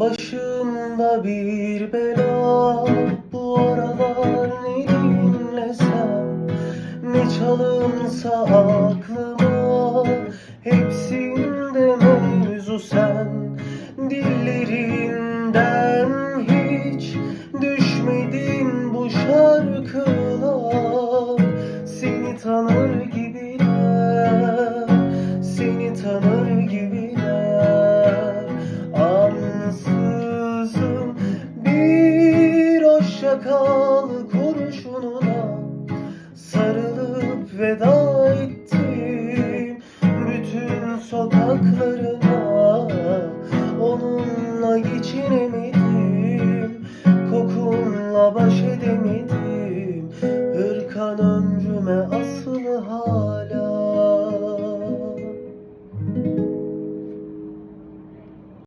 Başımda bir bela Bu aralar ne dinlesem? Ne çalınsa aklıma Hepsinde mevzu sen. Dillerinden çakal kurşununa sarılıp veda ettim bütün sokaklarına onunla geçinemedim kokunla baş edemedim hırkan ömrüme asılı hala.